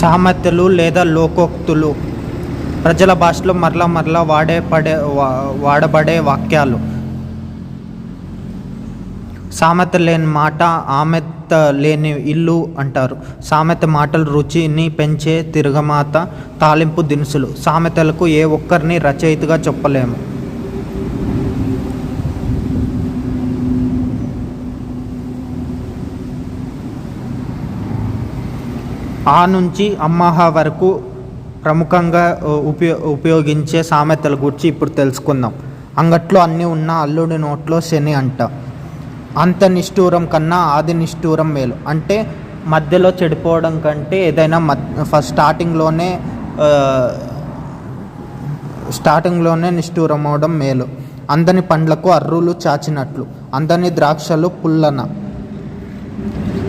సామెతలు లేదా లోకోక్తులు. ప్రజల భాషలో మరలా మరలా వాడే పడే వా- వాడబడే వాక్యాలు. సామెత లేని మాట ఆమెత లేని ఇల్లు అంటారు. సామెత మాటలు రుచిని పెంచే తిరగమాత తాలింపు దినుసులు. సామెతలకు ఏ ఒక్కరిని రచయితగా చెప్పలేము. ఆ నుంచి అమ్మహ వరకు ప్రముఖంగా ఉపయో ఉపయోగించే సామెతల గురించి ఇప్పుడు తెలుసుకుందాం. అంగట్లో అన్నీ ఉన్న అల్లుడి నోట్లో శని అంట. అంత నిష్ఠూరం కన్నా ఆది నిష్ఠూరం మేలు. అంటే మధ్యలో చెడిపోవడం కంటే ఏదైనా మద్ ఫస్ట్ స్టార్టింగ్లోనే స్టార్టింగ్లోనే నిష్ఠూరం అవడం మేలు. అందని పండ్లకు అర్రులు చాచినట్లు. అందని ద్రాక్షలు పుల్లన.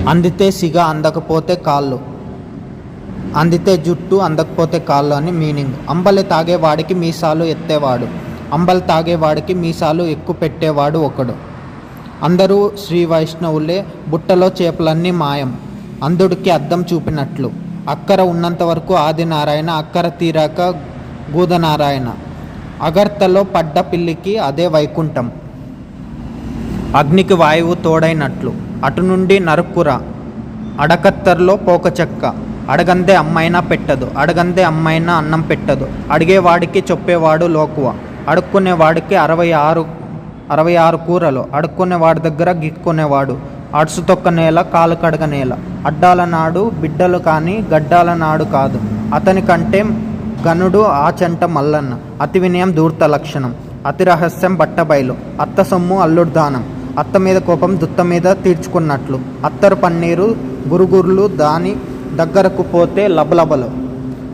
అందితే సిగ అందకపోతే కాళ్ళు. అందితే జుట్టు అందకపోతే కాళ్ళు అని మీనింగ్. అంబలి తాగేవాడికి మీసాలు ఎత్తేవాడు. అంబలి తాగేవాడికి మీసాలు ఎక్కువ పెట్టేవాడు ఒకడు. అందరూ శ్రీ వైష్ణవులే బుట్టలో చేపలన్నీ మాయం. అంధుడికి అద్దం చూపినట్లు. అక్కర ఉన్నంత వరకు ఆదినారాయణ అక్కర తీరాక గూదనారాయణ. అగర్తలో పడ్డ పిల్లికి అదే వైకుంఠం. అగ్నికి వాయువు తోడైనట్లు. అటు నుండి నరుక్కుర. అడకత్తర్లో పోక చెక్క అడగందే అమ్మైనా పెట్టదు అడగందే అమ్మైనా అన్నం పెట్టదు. అడిగేవాడికి చెప్పేవాడు లోకువ. అడుక్కునేవాడికి అరవై ఆరు అరవై ఆరు కూరలు. అడుక్కునేవాడి దగ్గర గిక్కునేవాడు. అడుసు తొక్క నేల కాలు కడగ నేల. అడ్డాల నాడు బిడ్డలు కానీ గడ్డాల నాడు కాదు. అతని కంటే గనుడు ఆచంట మల్లన్న. అతి వినయం దూర్త లక్షణం. అతి రహస్యం బట్టబయలు అత్త సొమ్ము అల్లుడు దానం. అత్త మీద కోపం దుత్త మీద తీర్చుకున్నట్లు. అత్తరు పన్నీరు గురుగుర్లు దాని దగ్గరకు పోతే లబలబలు.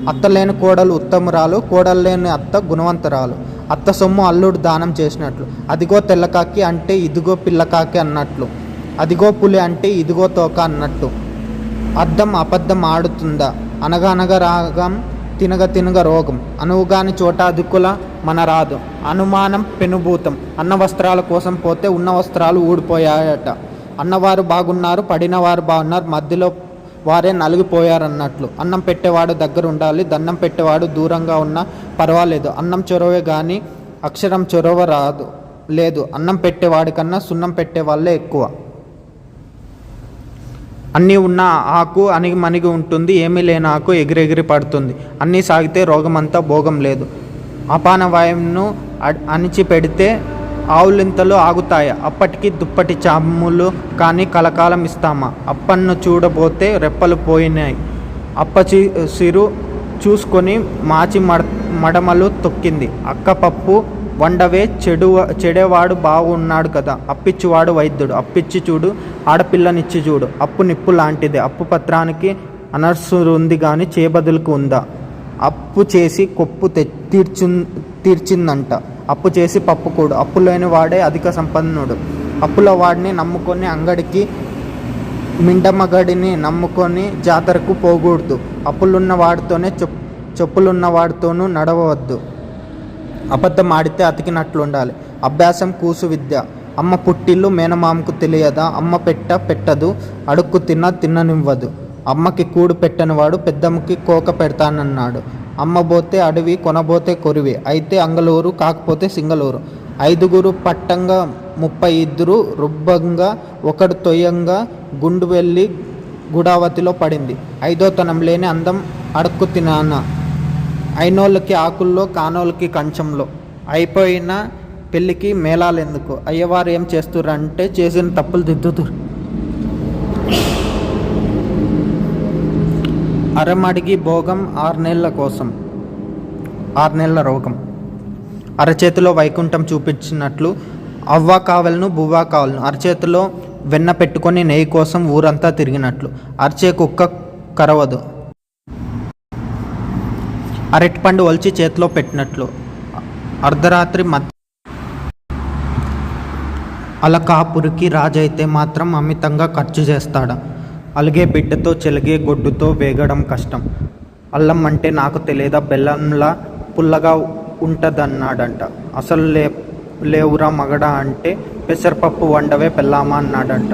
అత్తలేని కోడలు ఉత్తమురాలు కోడలు లేని అత్త గుణవంతురాలు. అత్త సొమ్ము అల్లుడు దానం చేసినట్లు. అదిగో తెల్లకాకి అంటే ఇదిగో పిల్లకాకి అన్నట్లు. అదిగో పులి అంటే ఇదిగో తోక అన్నట్టు అద్దం అబద్ధం ఆడుతుందా? అనగనగా రాగం తినగ తినగ రోగం. అనువుగాని చోట అదుకుల మన రాదు. అనుమానం పెనుభూతం. అన్న వస్త్రాల కోసం పోతే ఉన్న వస్త్రాలు ఊడిపోయాయట. అన్నవారు బాగున్నారు పడినవారు బాగున్నారు మధ్యలో వారే నలిగిపోయారన్నట్లు. అన్నం పెట్టేవాడు దగ్గర ఉండాలి దన్నం పెట్టేవాడు దూరంగా ఉన్నా పర్వాలేదు. అన్నం చొరవే కానీ అక్షరం చొరవ రాదు లేదు. అన్నం పెట్టేవాడి కన్నా సున్నం పెట్టే వాళ్ళే ఎక్కువ. అన్నీ ఉన్న ఆకు అణిగి మణిగి ఉంటుంది ఏమీ లేని ఆకు ఎగిరెగిరి పడుతుంది. అన్నీ సాగితే రోగమంతా భోగం లేదు. అపాన వాయువును అ- అణిచి పెడితే ఆవులింతలు ఆగుతాయి. అప్పటికి దుప్పటి చాములు కానీ కలకాలం ఇస్తామా? అప్పన్ను చూడబోతే రెప్పలు పోయినాయి అప్పచి సిరు చూసుకొని మాచి మడ మడమలు తొక్కింది. అక్క పప్పు వండవే చెడు చెడేవాడు బాగున్నాడు కదా. అప్పిచ్చివాడు వైద్యుడు. అప్పిచ్చి చూడు ఆడపిల్లనిచ్చి చూడు. అప్పు నిప్పు లాంటిదే. అప్పు పత్రానికి అనర్సురు ఉంది కానీ చేబదులకు ఉందా? అప్పు చేసి కొప్పు తె తీర్చు తీర్చిందంట. అప్పు చేసి పప్పుకోడు అప్పు లేని వాడే అధిక సంపన్నుడు. అప్పుల వాడిని నమ్ముకొని అంగడికి మిండమగడిని నమ్ముకొని జాతరకు పోకూడదు అప్పులున్న వాడితోనే చెప్ చెప్పులున్న వాడితోనూ నడవవద్దు. అబద్ధం ఆడితే అతికినట్లుండాలి. అభ్యాసం కూసు విద్య. అమ్మ పుట్టిల్లు మేనమామకు తెలియదా? అమ్మ పెట్ట పెట్టదు. అడుక్కు తిన్న తిన్ననివ్వదు. అమ్మకి కూడు పెట్టనివాడు పెద్దమ్మకి కోక పెడతానన్నాడు. అమ్మబోతే అడవి కొనబోతే కొరివి. అయితే అంగలూరు కాకపోతే సింగలూరు ఐదుగురు పట్టంగా ముప్పై ఇద్దరు రుబ్బంగా ఒకడు తొయ్యంగా గుండు వెళ్ళి గుడావతిలో పడింది. ఐదోతనం లేని అందం అడుక్కు తినాన. అయినోళ్ళకి ఆకుల్లో కానోళ్ళకి కంచంలో. అయిపోయిన పెళ్ళికి మేళాలు ఎందుకు అయ్యవారు ఏం చేస్తుర్రంటే చేసిన తప్పులు దిద్దుతురు అరమడిగి భోగం ఆరు నెలల కోసం. ఆరు రోగం. అరచేతిలో వైకుంఠం చూపించినట్లు అవ్వ కావలను బువ్వ కావలను. అరచేతిలో వెన్న పెట్టుకొని నెయ్యి కోసం ఊరంతా తిరిగినట్లు. అరచే కుక్క కరవదు. అరటిపండు ఒలిచి చేతిలో పెట్టినట్లు. అర్ధరాత్రి మధ్య అలకాపురికి రాజైతే మాత్రం అమితంగా ఖర్చు చేస్తాడా? అలిగే బిడ్డతో చెలిగే గొడ్డుతో వేగడం కష్టం. అల్లం అంటే నాకు తెలియదా? బెల్లంలా పుల్లగా ఉంటుందన్నాడంట. అసలు లే లేవురా మగడా అంటే పెసరపప్పు వండవే పెళ్ళామా అన్నాడంట.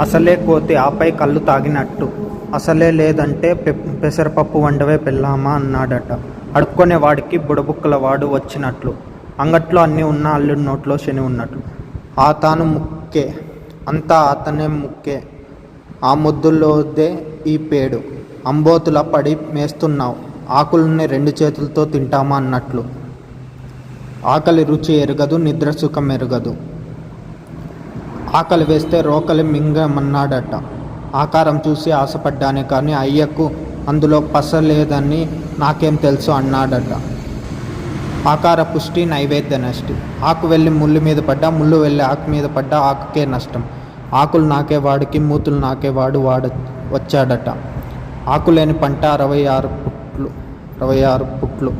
అసలే కోతి ఆపై కళ్ళు తాగినట్టు. అసలే లేదంటే పె పెసరపప్పు వండవే పెళ్ళామా అన్నాడట. అడుక్కునే వాడికి బుడబుక్కల వాడు వచ్చినట్లు. అంగట్లో అన్నీ ఉన్న అల్లుడి నోట్లో శని ఉన్నట్లు. ఆ తాను ముక్కే. అంతా అతనే ముక్కే. ఆ ముద్దుల్లోదే ఈ పేడు. అంబోతుల పడి మేస్తున్నావు. ఆకుల్ని రెండు చేతులతో తింటామా అన్నట్లు. ఆకలి రుచి ఎరగదు నిద్ర సుఖం ఎరగదు. ఆకలి వేస్తే రోకలి మింగమన్నాడట. ఆకారం చూసి ఆశపడ్డానే కానీ అయ్యకు అందులో పస లేదని నాకేం తెలుసు అన్నాడట. ఆకార పుష్టి నైవేద్య నష్టి. ఆకు వెళ్ళి ముళ్ళు మీద పడ్డా ముళ్ళు వెళ్ళి ఆకు మీద పడ్డా ఆకుకే నష్టం. ఆకులు నాకేవాడికి మూతులు నాకేవాడు వాడు వచ్చాడట. ఆకులేని పంట అరవై ఆరు పుట్లు అరవై ఆరు పుట్లు.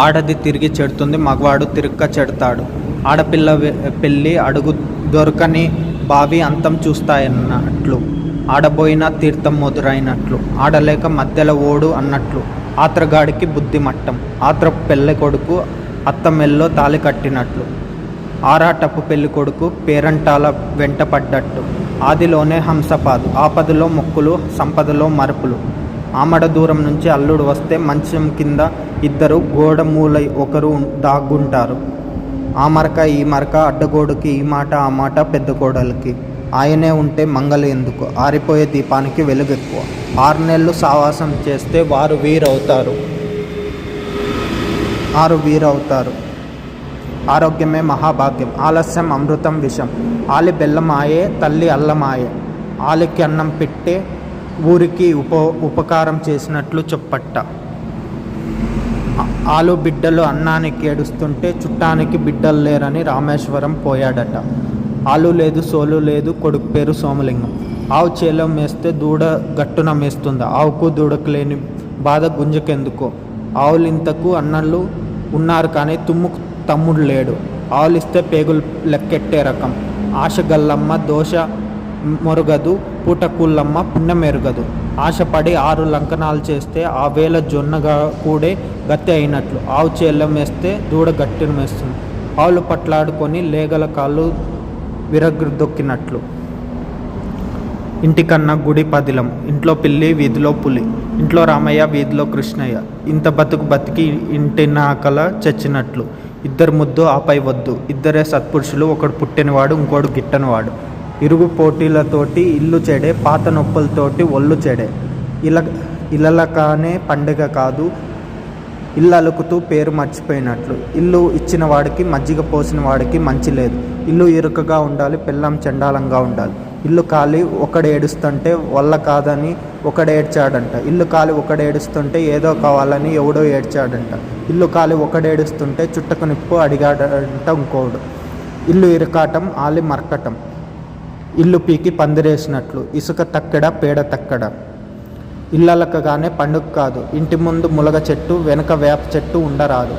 ఆడది తిరిగి చెడుతుంది మగవాడు తిరుక్క చెడతాడు. ఆడపిల్ల పెళ్ళి అడుగు దొరకని బావి అంతం చూస్తాయన్నట్లు. ఆడబోయిన తీర్థం మొదలైనట్లు ఆడలేక మధ్యలో ఓడు అన్నట్లు. ఆత్రగాడికి బుద్ధి మట్టం ఆత్ర పెళ్ళి కొడుకు అత్తమెల్లో తాలి కట్టినట్లు. ఆరాటపు పెళ్ళి కొడుకు పేరంటాల వెంట పడ్డట్టు ఆదిలోనే హంసపాదు. ఆపదలో మొక్కులు సంపదలో మరుపులు. ఆమడ దూరం నుంచి అల్లుడు వస్తే మంచం కింద ఇద్దరు గోడ మూలై ఒకరు దాగ్గుంటారు ఆ మరక ఈ మరక అడ్డగోడుకి ఈ మాట ఆ మాట పెద్ద కోడలికి. ఆయనే ఉంటే మంగళ ఎందుకు? ఆరిపోయే దీపానికి వెలుగెక్కువ. ఆరు నెలలు సావాసం చేస్తే వారు వీరవుతారు. ఆరు వీరవుతారు. ఆరోగ్యమే మహాభాగ్యం. ఆలస్యం అమృతం విషం. ఆలి బెల్లమాయే తల్లి అల్లమాయే. ఆలికి అన్నం పెట్టే ఊరికి ఉప ఉపకారం చేసినట్లు చెప్పట్ట. ఆలు బిడ్డలు అన్నానికి ఏడుస్తుంటే చుట్టానికి బిడ్డలు లేరని రామేశ్వరం పోయాడట. ఆలు లేదు సోలు లేదు కొడుకు పేరు సోమలింగం. ఆవు చేలో మేస్తే దూడ గట్టున మేస్తుంది. ఆవుకు దూడకు లేని బాధ గుంజకెందుకో ఆవులింతకు అన్నలు ఉన్నారు కానీ తుమ్ముకు తమ్ముడు లేడు. ఆలిస్తే పేగులు లెక్కెట్టే రకం. ఆశగల్లమ్మ దోష మొరగదు పూటకూళ్ళమ్మ పుణ్యమెరుగదు ఆశపడి ఆరు లంకనాలు చేస్తే ఆ వేల జొన్నగా కూడే గత్తె అయినట్లు. ఆవు చేళ్ళం వేస్తే దూడ గట్టిన వేస్తుంది ఆవులు పట్లాడుకొని లేగల కాళ్ళు విరగ్దొక్కినట్లు ఇంటికన్నా గుడి పదిలం. ఇంట్లో పిల్లి వీధిలో పులి. ఇంట్లో రామయ్య వీధిలో కృష్ణయ్య. ఇంత బతుకు బతికి ఇంటి నాకల చచ్చినట్లు. ఇద్దరు ముద్దు ఆపై వద్దు. ఇద్దరే సత్పురుషులు ఒకడు పుట్టినవాడు ఇంకోడు గిట్టనివాడు. ఇరుగు పోటీలతోటి ఇల్లు చెడే పాత నొప్పులతోటి ఒళ్ళు చెడే. ఇలా ఇళ్ళకానే పండుగ కాదు ఇల్లు అలుకుతూ పేరు మర్చిపోయినట్లు. ఇల్లు ఇచ్చిన వాడికి మజ్జిగ పోసిన వాడికి మంచి లేదు. ఇల్లు ఇరుకగా ఉండాలి పిల్లం చండాలంగా ఉండాలి. ఇల్లు కాలి ఒకడు ఏడుస్తుంటే వల్ల కాదని ఒకడు ఏడ్చాడంట. ఇల్లు కాలి ఒకడు ఏడుస్తుంటే ఏదో కావాలని ఎవడో ఏడ్చాడంట. ఇల్లు కాలి ఒకడు ఏడుస్తుంటే చుట్టకు నిప్పు అడిగాడంట ఇంకోడు. ఇల్లు ఇరకాటం ఆలి మరకటం. ఇల్లు పీకి పందిరేసినట్లు ఇసుక తక్కడ పేడ తక్కడ. ఇళ్ళలకగానే పండుగ కాదు ఇంటి ముందు ములగ చెట్టు వెనక వేప చెట్టు ఉండరాదు.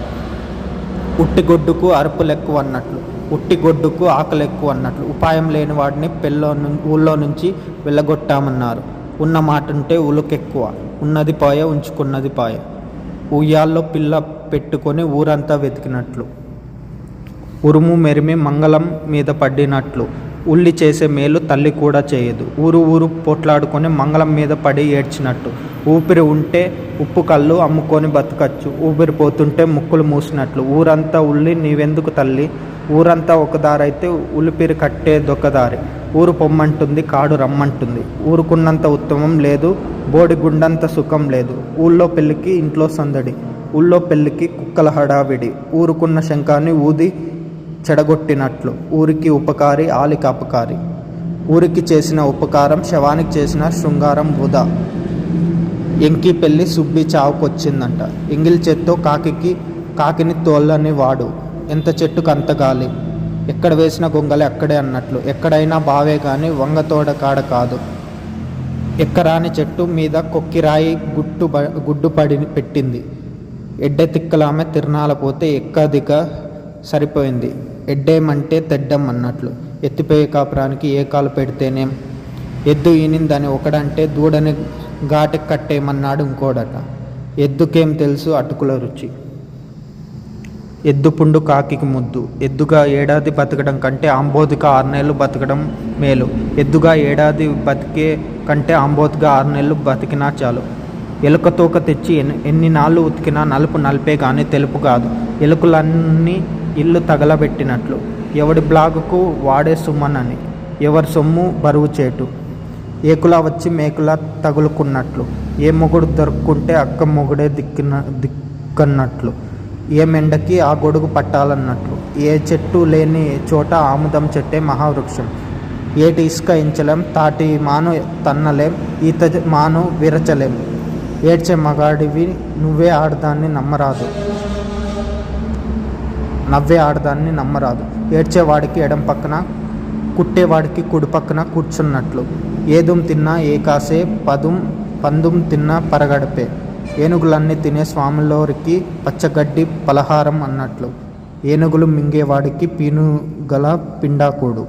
ఉట్టిగొడ్డుకు అరుపులు ఎక్కువ అన్నట్లు ఉట్టి గొడ్డుకు ఆకలి ఎక్కువ అన్నట్లు ఉపాయం లేని వాడిని పెళ్ళో ఊళ్ళో నుంచి వెళ్ళగొట్టామన్నారు. ఉన్న మాట ఉంటే ఉలుకెక్కువ ఉన్నది పాయ ఉంచుకున్నది పాయ. ఉయ్యాల్లో పిల్ల పెట్టుకొని ఊరంతా వెతికినట్లు. ఉరుము మెరిమి మంగళం మీద పడినట్లు ఉల్లి చేసే మేలు తల్లి కూడా చేయదు. ఊరు ఊరు పోట్లాడుకొని మంగళం మీద పడి ఏడ్చినట్టు. ఊపిరి ఉంటే ఉప్పు కళ్ళు అమ్ముకొని బతకచ్చు. ఊపిరి పోతుంటే ముక్కులు మూసినట్లు. ఊరంతా ఉల్లి నీవెందుకు తల్లి? ఊరంతా ఒక దారైతే ఉలిపిరి కట్టేదొక దారి ఊరు పొమ్మంటుంది కాడు రమ్మంటుంది. ఊరుకున్నంత ఉత్తమం లేదు బోడి గుండంత సుఖం లేదు. ఊళ్ళో పెళ్ళికి ఇంట్లో సందడి. ఊళ్ళో పెళ్ళికి కుక్కల హడావిడి. ఊరుకున్న శంఖాన్ని ఊది చెడగొట్టినట్లు. ఊరికి ఉపకారి ఆలిక అపకారి. ఊరికి చేసిన ఉపకారం శవానికి చేసిన శృంగారం వృధా. ఎంకి పెళ్ళి సుబ్బి చావుకొచ్చిందంట. ఎంగిల్ చెట్టు కాకికి కాకిని తోలని వాడు. ఎంత చెట్టుకు అంత గాలి. ఎక్కడ వేసిన గొంగలి అక్కడే అన్నట్లు. ఎక్కడైనా బావే కానీ వంగతోడ కాడ కాదు. ఎక్కరాని చెట్టు మీద కొక్కిరాయి గుట్టు గుడ్డు పడి పెట్టింది. ఎడ్డెతిక్కలామె తిరణాల పోతే ఎక్కదిక సరిపోయింది. ఎడ్డేమంటే తెడ్డం అన్నట్లు. ఎత్తిపోయే కాపురానికి ఏ కాలు పెడితేనేం? ఎద్దు ఈనిందని ఒకడంటే దూడని ఘాటికి కట్టేయమన్నాడు ఇంకోడట. ఎద్దుకేం తెలుసు? అటుకుల రుచి. ఎద్దు పుండు కాకికి ముద్దు. ఎద్దుగా ఏడాది బతకడం కంటే ఆంబోతుగా ఆరు నెలలు బతకడం మేలు. ఎద్దుగా ఏడాది బతికే కంటే ఆంబోతుగా ఆరు నెలలు బతికినా చాలు. ఎలుక తోక తెచ్చి ఎన్ని ఎన్ని నాళ్ళు ఉతికినా నలుపు నలిపే కానీ తెలుపు కాదు. ఎలుకలన్నీ ఇల్లు తగలబెట్టినట్లు. ఎవడి బ్లాగుకు వాడే సుమ్మనని ఎవరి సొమ్ము బరువు చేటు. ఏకులా వచ్చి మేకులా తగులుకున్నట్లు. ఏ మొగుడు దొరుకుంటే అక్క మొగుడే దిక్కున దిక్కన్నట్లు. ఏ మెండకి ఆ గొడుగు పట్టాలన్నట్లు. ఏ చెట్టు లేని చోట ఆముదం చెట్టే మహావృక్షం. ఏటి ఇసుక ఇంచలేం తాటి మాను తన్నలేం ఈత మాను విరచలేం. ఏడ్చే మగాడివి నువ్వే ఆడదాన్ని నమ్మరాదు. నవ్వే ఆడదాన్ని నమ్మరాదు. ఏడ్చేవాడికి ఎడం పక్కన కుట్టేవాడికి కుడి పక్కన కూర్చున్నట్లు. ఏదుం తిన్నా ఏ కాసే పదుం పందుం తిన్నా పరగడపే. ఏనుగులన్నీ తినే స్వాములోరికి పచ్చగడ్డి పలహారం అన్నట్లు. ఏనుగులు మింగేవాడికి పీనుగల పిండాకుడు.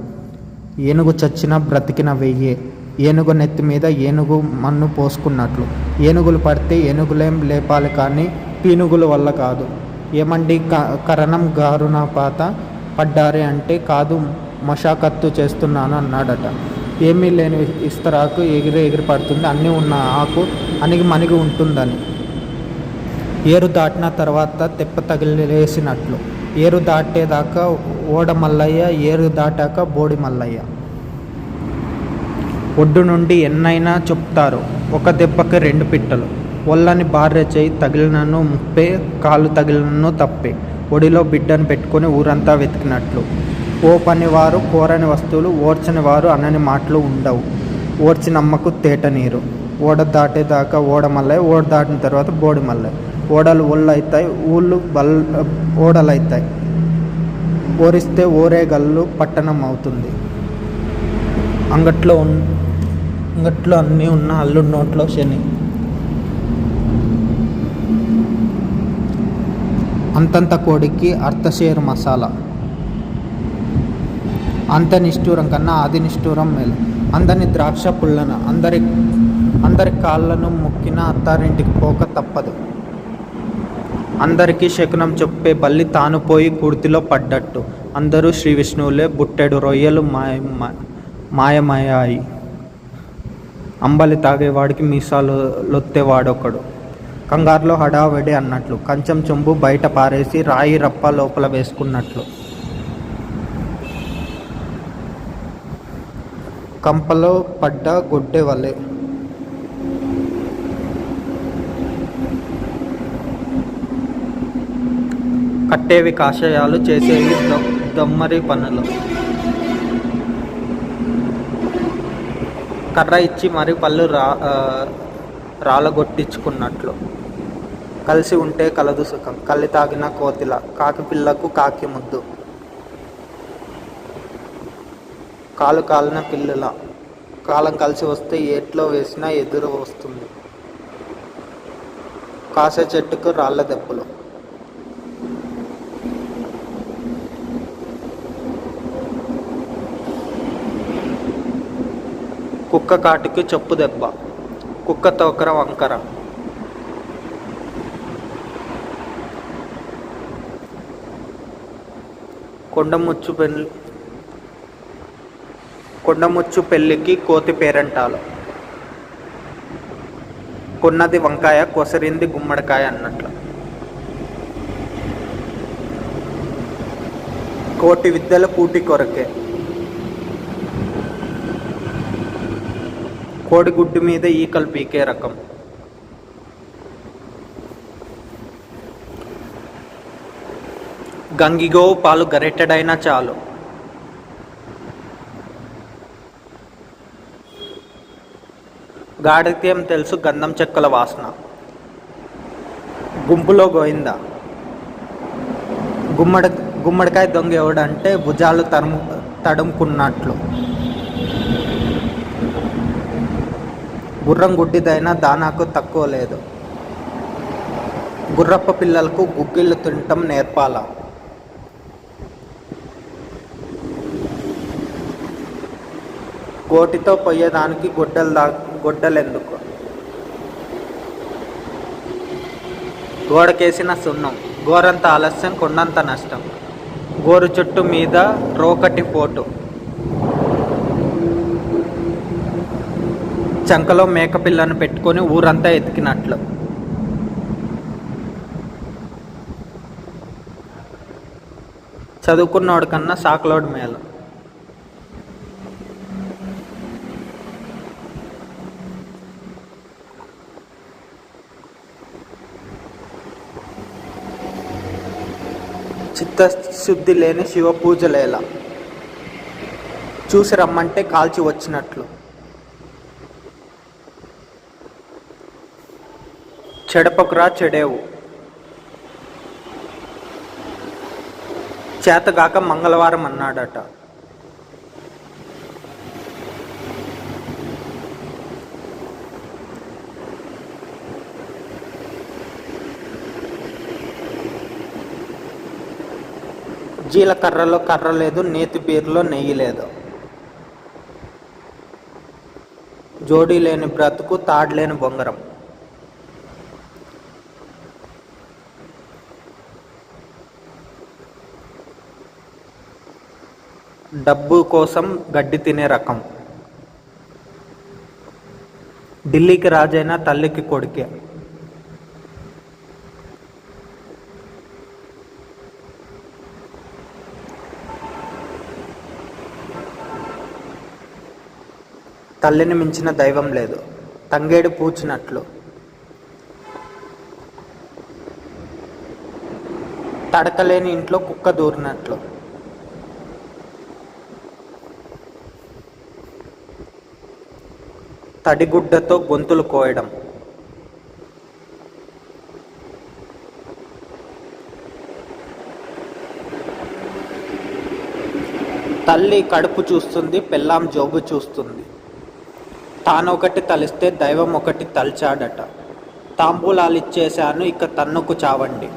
ఏనుగు చచ్చిన బ్రతికిన వెయ్యే. ఏనుగు నెత్తి మీద ఏనుగు మన్ను పోసుకున్నట్లు. ఏనుగులు పడితే ఏనుగులేం లేపాలి కానీ పీనుగుల వల్ల కాదు. ఏమండి క కరణం గారున పాత పడ్డారే అంటే కాదు మషాకత్తు చేస్తున్నాను అన్నాడట. ఏమీ లేని ఇస్తరాకు ఎగిరి ఎగిరి పడుతుంది అన్నీ ఉన్న ఆకు అణిగి మణిగి ఉంటుందని. ఏరు దాటిన తర్వాత తెప్ప తగిలేసినట్లు ఏరు దాటేదాకా ఓడ మల్లయ్య ఏరు దాటాక బోడి మల్లయ్య. ఒడ్డు నుండి ఎన్నైనా చెప్తారు ఒక దెబ్బకి రెండు పిట్టలు. ఒళ్ళని భార్య చేయి తగిలినను ముప్పే కాలు తగిలినను తప్పే. ఒడిలో బిడ్డను పెట్టుకొని ఊరంతా వెతికినట్లు. ఓ పనివారు కోరని వస్తువులు ఓర్చని వారు అనని మాటలు ఉండవు. ఓర్చినమ్మకు తేట నీరు. ఓడ దాటేదాకా ఓడ మల్లయ్య ఓడ దాటిన తర్వాత బోడి ఓడలు ఒళ్ళు అవుతాయి ఊళ్ళు బల్ ఓడలు అవుతాయి ఓరిస్తే ఓరేగల్లు పట్టణం అవుతుంది. అంగట్లో అంగట్లో అన్నీ ఉన్న అల్లుడి నోట్లో శని. అంతంత కోడికి అర్థశేరు మసాలా. అంత నిష్ఠూరం కన్నా ఆది నిష్ఠూరం మేలు. అందరిని ద్రాక్ష పుల్లన అందరి అందరి కాళ్ళను మొక్కిన అత్తారింటికి పోక తప్పదు. అందరికీ శకునం చెప్పే బల్లి తాను పోయి కుర్తిలో పడ్డట్టు. అందరూ శ్రీ విష్ణువులే బుట్టెడు రొయ్యలు మాయ మాయమయ్యాయి. అంబలి తాగేవాడికి మీసాలు లొత్తేవాడొకడు కంగారులో హడావిడి అన్నట్లు కంచం చెంబు బయట పారేసి రాయి రప్ప లోపల వేసుకున్నట్లు. కంపలో పడ్డ గొడ్డె వలె. కట్టేవి కాషాయాలు చేసేవి దొ- దొమ్మరి పనులు. కర్ర ఇచ్చి మరి పళ్ళు రా రాలగొట్టించుకున్నట్లు. కలిసి ఉంటే కలదు సుఖం. కళ్ళి తాగిన కోతిల కాకి పిల్లకు కాకి ముద్దు. కాలు కాలిన పిల్లల కాలం కలిసి వస్తే ఏట్లో వేసినా ఎదురు వస్తుంది. కాసే చెట్టుకు రాళ్ళ దెబ్బలు. కుక్క కాటికి చెప్పు దెబ్బ. కుక్క తోకర వంకర. కొండముచ్చు పెళ్ళి కొండముచ్చు పెళ్ళికి కోతి పేరంటాలు. కొన్నది వంకాయ కొసరింది గుమ్మడికాయ అన్నట్లు. కోటి విద్యల కూటి కొరకే. కోడిగుడ్డు మీద ఈకలు పీకే రకం. గంగిగో పాలు గరెట్టెడైనా చాలు. గాడిత్యం తెలుసు గంధం చెక్కల వాసన. గుంపులో గోయిందా. గుమ్మడి గుమ్మడికాయ దొంగ ఎవడంటే భుజాలు తరుము తడుముకున్నట్లు. గుర్రం గుడ్డిదైనా దానాకు తక్కువ లేదు. గుర్రప్ప పిల్లలకు గుగ్గిళ్ళు తినటం నేర్పాల. గోటితో పోయేదానికి గొడ్డలు దా గొడ్డలెందుకు? గోడకేసిన సున్నం గోరంత ఆలస్యం కొండంత నష్టం. గోరు చుట్టు మీద రోకటి పోటు. చంకలో మేకపిల్లను పెట్టుకొని ఊరంతా ఎతికినట్లు. చదువుకున్నోడు కన్నా సాకులోడు మేలు. చిత్తశుద్ధి లేని శివ పూజలేలా చూసి రమ్మంటే కాల్చి వచ్చినట్లు. చెడపకురా చెడేవు. చేతగాక మంగళవారం అన్నాడట. జీలకర్రలో కర్ర లేదు నేతి బీరులో నెయ్యి లేదు. జోడీ లేని బ్రతుకు తాడులేని బొంగరం. డబ్బు కోసం గడ్డి తినే రకం. ఢిల్లీకి రాజైన తల్లికి కొడుకే. తల్లిని మించిన దైవం లేదు. తంగేడు పూచినట్లు. తడకలేని ఇంట్లో కుక్క దూరినట్లు. తడిగుడ్డతో గొంతులు కోయడం. తల్లి కడుపు చూస్తుంది పెళ్ళాం జోబు చూస్తుంది. తానొకటి తలిస్తే దైవం ఒకటి తలిచాడట. తాంబూలాలు ఇచ్చేశాను ఇక తన్నుకు చావండి.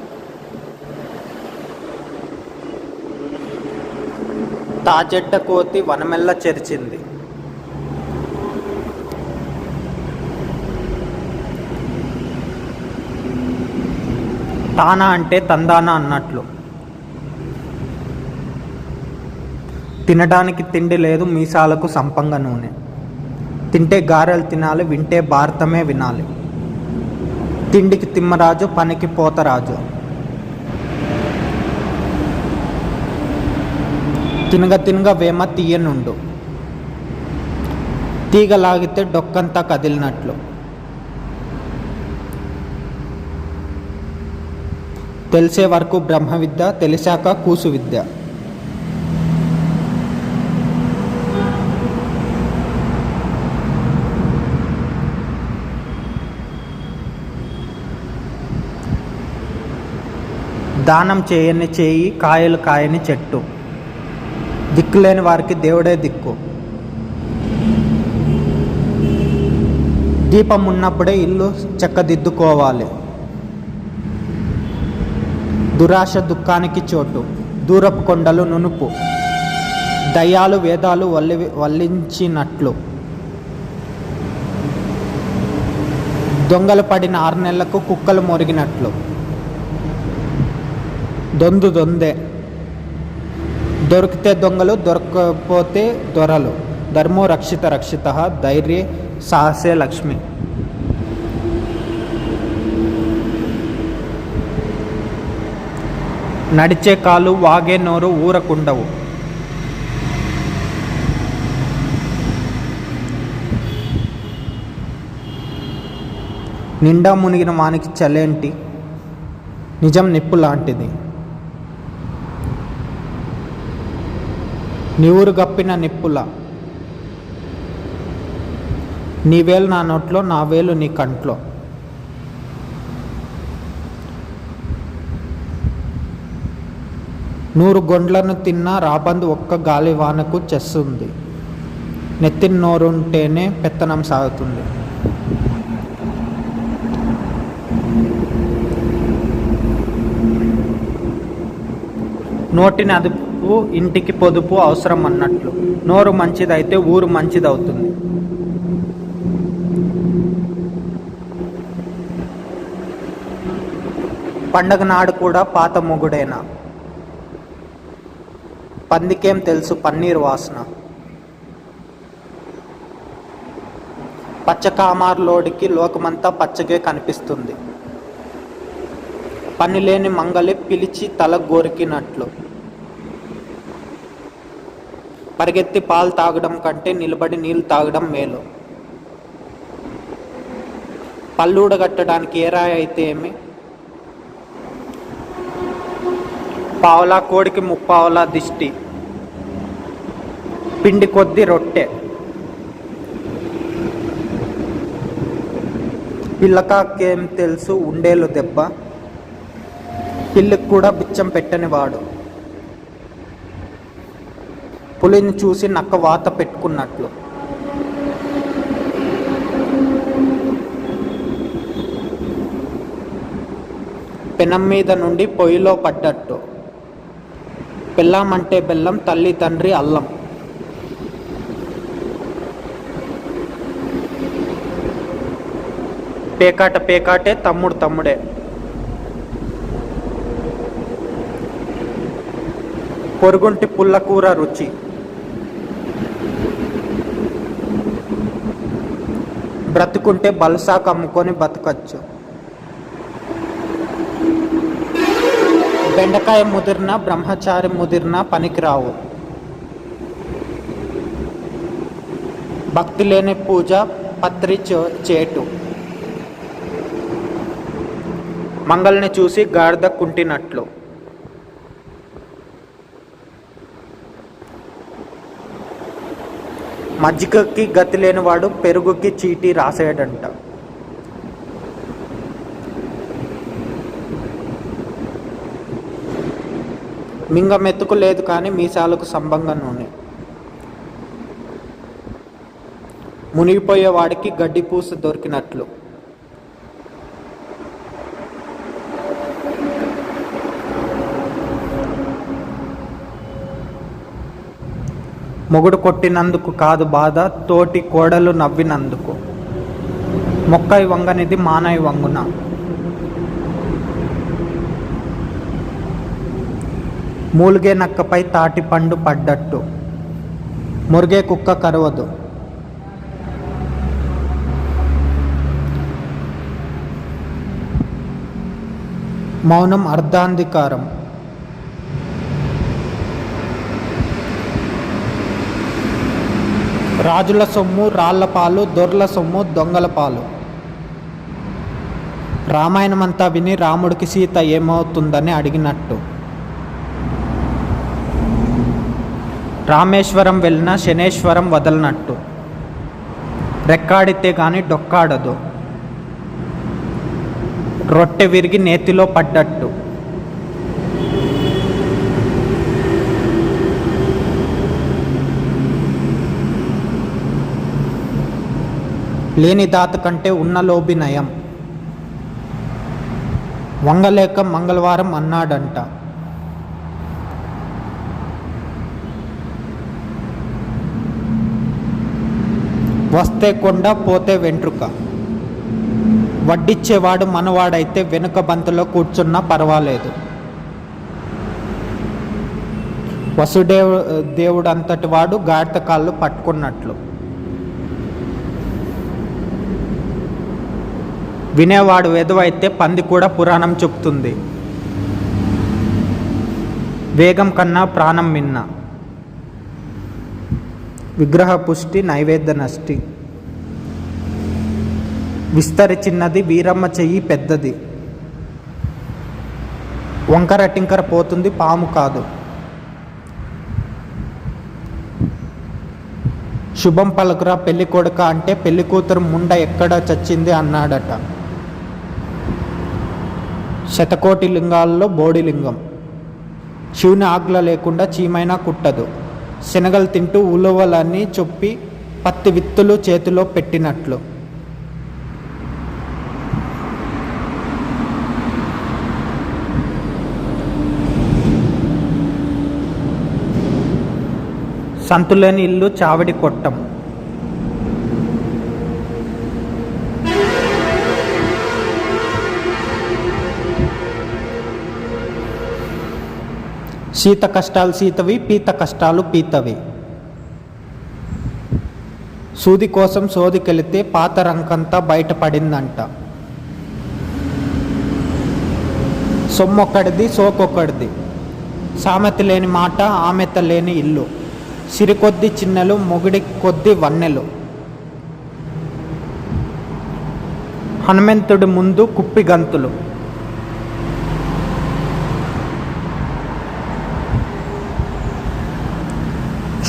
తాజెడ్డ కోతి వనమెల్ల చెరిచింది. తానా అంటే తందానా అన్నట్లు. తినడానికి తిండి లేదు మీసాలకు సంపంగ నూనె. తింటే గారెలు తినాలి వింటే భారతమే వినాలి. తిండికి తిమ్మరాజు పనికి పోతరాజు. తినగ తినగ వేమ తీయనుండు. తీగ లాగితే డొక్కంతా కదిలినట్లు. తెలిసే వరకు బ్రహ్మ విద్య తెలిసాక కూసు విద్య దానం చేయని చేయి కాయలు కాయని చెట్టు. దిక్కులేని వారికి దేవుడే దిక్కు. దీపం ఉన్నప్పుడే ఇల్లు చెక్కదిద్దుకోవాలి. దురాశ దుఃఖానికి చోటు. దూరపు కొండలు నునుపు. దయ్యాలు వేదాలు వల్లి వల్లించినట్లు. దొంగలు పడిన ఆరు నెలలకు కుక్కలు మొరిగినట్లు. దొందు దొందే. దొరికితే దొంగలు దొరకకపోతే దొరలు. ధర్మో రక్షిత రక్షిత ధైర్య సాహసే లక్ష్మి. నడిచే కాలు వాగే నోరు ఊరకుండవు. నిండా మునిగిన వానికి చలేంటి? నిజం నిప్పు లాంటిది నీవురు గప్పిన నిప్పుల. నీ వేలు నా నోట్లో నా వేలు నీ కంట్లో. నూరు గొండ్లను తిన్నా రాబందు ఒక్క గాలివానకు చెస్తుంది. నెత్తిన నోరుంటేనే పెత్తనం సాగుతుంది. నోటిని అదుపు ఇంటికి పొదుపు అవసరం అన్నట్లు. నోరు మంచిదైతే ఊరు మంచిదవుతుంది. పండగ నాడు కూడా పాత మొగుడేనా? పందికేం తెలుసు పన్నీర్ వాసన? పచ్చకామార్లోడికి లోకమంతా పచ్చగే కనిపిస్తుంది. పని లేని మంగలి పిలిచి తల గోరికినట్లు. పరిగెత్తి పాలు తాగడం కంటే నిలబడి నీళ్ళు తాగడం మేలు. పల్లూడగట్టడానికి ఏ రాయి అయితే ఏమి? పావలా కోడికి ముప్పావలా దిష్టి. పిండి కొద్ది రొట్టె. పిల్లకాకేం తెలుసు ఉండేలు దెబ్బ? పిల్లికి కూడా బిచ్చం పెట్టని వాడు. పులిని చూసి నక్క వాత పెట్టుకున్నట్లు. పెనం మీద నుండి పొయ్యిలో పడ్డట్టు. బెల్లం అంటే బెల్లం తల్లి తండ్రి అల్లం. పేకాట పేకాటే తమ్ముడు తమ్ముడే. పొరుగుంటి పుల్లకూర రుచి. బ్రతుకుంటే బలసాకు అమ్ముకొని బతకచ్చు. బెండకాయ ముదిరిన బ్రహ్మచారి ముదిరిన పనికిరావు. భక్తి లేని పూజ పత్రి చేటు. మంగళని చూసి గాడిద కుంటినట్లు. మజ్జిగకి గతి లేనివాడు పెరుగుకి చీటీ రాసేయడంట. మింగ మెతుకు లేదు కానీ మీసాలకు సంబంధం నూనె. మునిగిపోయేవాడికి గడ్డి పూస దొరికినట్లు. మొగుడు కొట్టినందుకు కాదు బాధ తోటి కోడలు నవ్వినందుకు. మొక్కై వంగనిది మానై వంగున. మూలిగే నక్కపై తాటి పండు పడ్డట్టు. మురిగే కుక్క కరవదు. మౌనం అర్ధాంధికారం. రాజుల సొమ్ము రాళ్ళ పాలు దొర్ల సొమ్ము దొంగల పాలు. రామాయణమంతా విని రాముడికి సీత ఏమవుతుందని అడిగినట్టు. రామేశ్వరం వెళ్ళిన శనేశ్వరం వదలనట్టు. రెక్కాడితే కానీ డొక్కాడదు. రొట్టె విరిగి నేతిలో పడ్డట్టు. లేని దాత కంటే ఉన్న లోబి నయం వంగలేక మంగళవారం అన్నాడంట. వస్తే కొండ పోతే వెంట్రుక. వడ్డిచ్చేవాడు మనవాడైతే వెనుక బంతులో కూర్చున్నా పర్వాలేదు. వసుదేవ్ దేవుడు అంతటి వాడు గాడిత కాళ్ళు పట్టుకున్నట్లు. వినేవాడు వెధవైతే పంది కూడా పురాణం చెప్తుంది. వేగం కన్నా ప్రాణం మిన్న. విగ్రహ పుష్టి నైవేద్య నష్టి. విస్తరి చిన్నది వీరమ్మ చెయ్యి పెద్దది. వంకర టింకర పోతుంది పాము కాదు. శుభం పలుకురా పెళ్ళి కొడుక అంటే పెళ్ళి కూతురు ముండ ఎక్కడ చచ్చింది అన్నాడట. శతకోటి లింగాల్లో బోడి లింగం శివుని ఆగ్ల లేకుండా చీమైనా కుట్టదు. శనగలు తింటూ ఉలువలన్నీ చొప్పి పత్తి విత్తులు చేతిలో పెట్టినట్లు. సంతులేని ఇల్లు చావిడి కొట్టం. సీత కష్టాలు సీతవి పీత కష్టాలు పీతవి. సూది కోసం సోదికెళితే పాత రంకంతా బయటపడిందంట. సొమ్మొక్కడిది సోకొక్కడిది. సామెత లేని మాట ఆమెత లేని ఇల్లు. సిరికొద్ది చిన్నెలు మొగుడి కొద్ది వన్నెలు. హనుమంతుడి ముందు కుప్పి గంతులు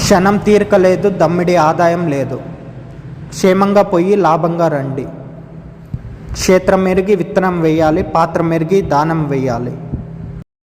క్షణం తీరిక లేదు దమ్మిడి ఆదాయం లేదు. క్షేమంగా పోయి లాభంగా రండి. క్షేత్రం మెరిగి విత్తనం వేయాలి పాత్ర మెరిగి దానం వేయాలి.